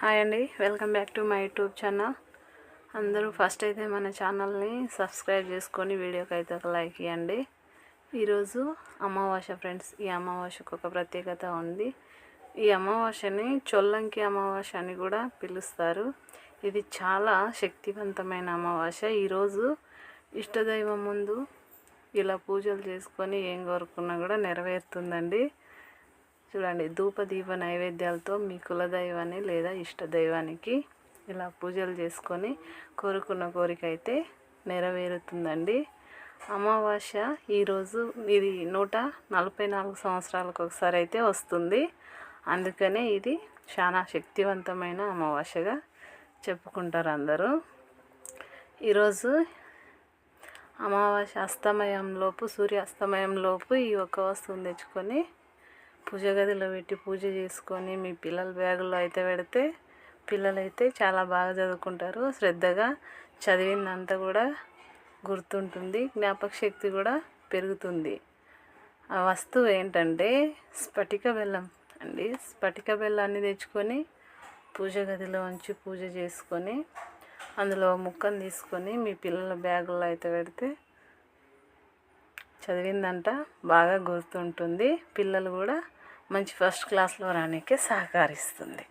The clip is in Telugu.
హాయ్ అండి welcome back to my YouTube channel. అందరూ ఫస్ట్ అయితే మన ఛానల్ని సబ్స్క్రైబ్ చేసుకొని వీడియోకి అయితే ఒక లైక్ ఇవ్వండి. ఈరోజు అమావాస్య ఫ్రెండ్స్ ఈ అమావాస్యకు ఒక ప్రత్యేకత ఉంది. ఈ అమావాస్యని చొల్లంకి అమావాస్య అని కూడా పిలుస్తారు. ఇది చాలా శక్తివంతమైన అమావాస్య. ఈరోజు ఇష్టదైవం ముందు ఇలా పూజలు చేసుకొని ఏం కోరుకున్నా కూడా నెరవేరుతుందండి. చూడండి ధూప దీప నైవేద్యాలతో మీ కులదైవాన్ని లేదా ఇష్టదైవానికి ఇలా పూజలు చేసుకొని కోరుకున్న కోరిక అయితే నెరవేరుతుందండి. అమావాస్య ఈరోజు ఇది నూట నలభై నాలుగు సంవత్సరాలకు ఒకసారి అయితే వస్తుంది. అందుకనే ఇది చాలా శక్తివంతమైన అమావాస్యగా చెప్పుకుంటారు అందరూ. ఈరోజు అమావాస్య అస్తమయంలోపు సూర్య అస్తమయంలోపు ఈ ఒక్క వస్తువుని తెచ్చుకొని పూజ గదిలో పెట్టి పూజ చేసుకొని మీ పిల్లల బ్యాగుల్లో అయితే పెడితే పిల్లలైతే చాలా బాగా చదువుకుంటారు. శ్రద్ధగా చదివిందంతా కూడా గుర్తుంటుంది. జ్ఞాపక శక్తి కూడా పెరుగుతుంది. ఆ వస్తువు ఏంటంటే స్ఫటిక బెల్లం అండి. స్ఫటిక బెల్లాన్ని తెచ్చుకొని పూజ గదిలో ఉంచి పూజ చేసుకొని అందులో ముక్కను తీసుకొని మీ పిల్లల బ్యాగుల్లో అయితే పెడితే చదివిందంట బాగా గుర్తుంటుంది. పిల్లలు కూడా మంచి ఫస్ట్ క్లాస్లో రానికి సహకరిస్తుంది.